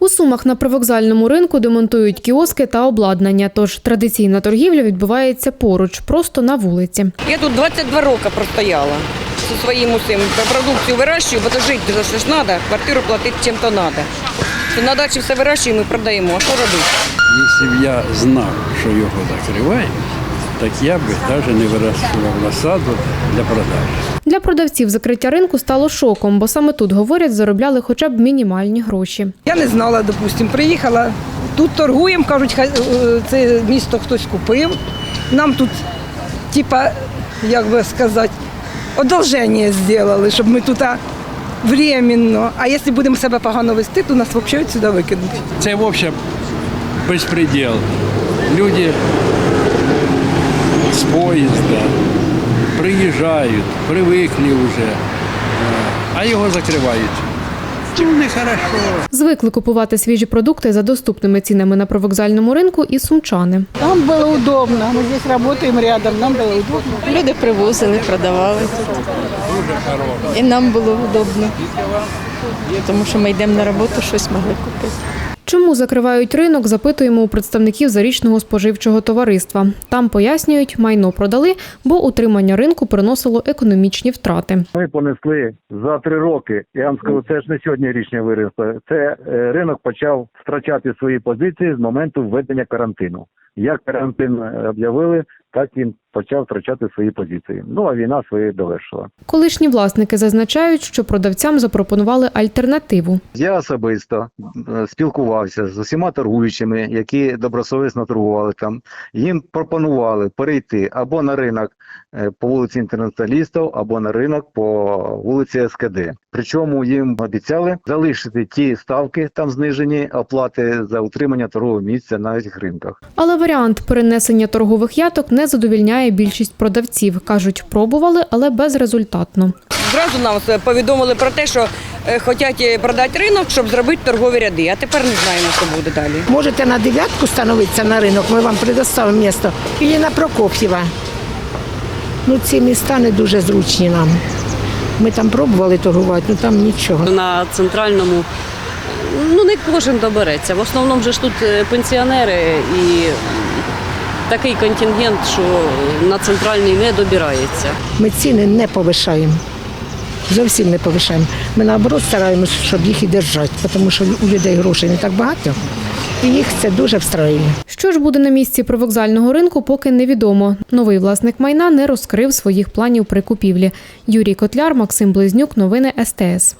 У Сумах на привокзальному ринку демонтують кіоски та обладнання, тож традиційна торгівля відбувається поруч, просто на вулиці. Я тут 22 роки простояла зі своїм усім. Продукцію вирощую, бо то жити за все ж треба, квартиру платити чим-то треба. То на дачі все вирощуємо і продаємо. А що робити? Якщо б я знав, що його закривають, так я б навіть не вирощував насаду для продажу. Для продавців закриття ринку стало шоком, бо саме тут, говорять, заробляли хоча б мінімальні гроші. Я не знала, допустим, приїхала, тут торгуємо, кажуть, е, це місто хтось купив. Нам тут, типа, як би сказати, одолження зробили, щоб ми тут а, временно. А якщо будемо себе погано вести, то нас взагалі сюди викинуть. Це взагалі безпреділ. Люди з поїзда приїжджають, привикли вже, а його закривають. Чому не хорошо? Звикли купувати свіжі продукти за доступними цінами на привокзальному ринку і сумчани. Нам было удобно. Мы здесь работаем рядом, нам было удобно. Люди привозили, продавали. І нам було удобно. Тому що ми йдемо на роботу, щось могли купити. Чому закривають ринок, запитуємо у представників зарічного споживчого товариства. Там пояснюють, майно продали, бо утримання ринку приносило економічні втрати. Ми понесли за три роки. Я вам скажу, це ж не сьогодні рішення виросло. Це е, ринок почав втрачати свої позиції з моменту введення карантину. Як карантин е, об'явили, так він почав втрачати свої позиції. Ну а війна своє довершила. Колишні власники зазначають, що продавцям запропонували альтернативу. Я особисто е, спілкувався з усіма торгуючими, які добросовісно торгували там. Їм пропонували перейти або на ринок е, по вулиці інтернаціоналістів, або на ринок по вулиці СКД. Причому їм обіцяли залишити ті ставки там знижені оплати за утримання торгового місця на цих ринках. Але варіант перенесення торгових яток не задовільняє більшість продавців. кажуть, пробували, але безрезультатно. Зразу нам повідомили про те, що е, хочуть продати ринок, щоб зробити торгові ряди. А тепер не знаємо, що буде далі. Можете на девятку становиться на ринок, ми вам предоставимо місто. Или на Прокоп'єва. Ну, ці міста не дуже зручні нам. Ми там пробували торгувати, ну там нічого. на центральному ну не кожен добереться. В основному ж тут е, пенсіонери і такий контингент, що на центральний не добирається. Ми ціни не повишаємо. Зовсім не повишаємо. Ми наоборот стараємося, щоб їх і держати, тому що у людей грошей не так багато, і їх це дуже встраює. Що ж буде на місці привокзального ринку, поки невідомо. Новий власник майна не розкрив своїх планів при купівлі. Юрій Котляр, Максим Близнюк, новини СТС.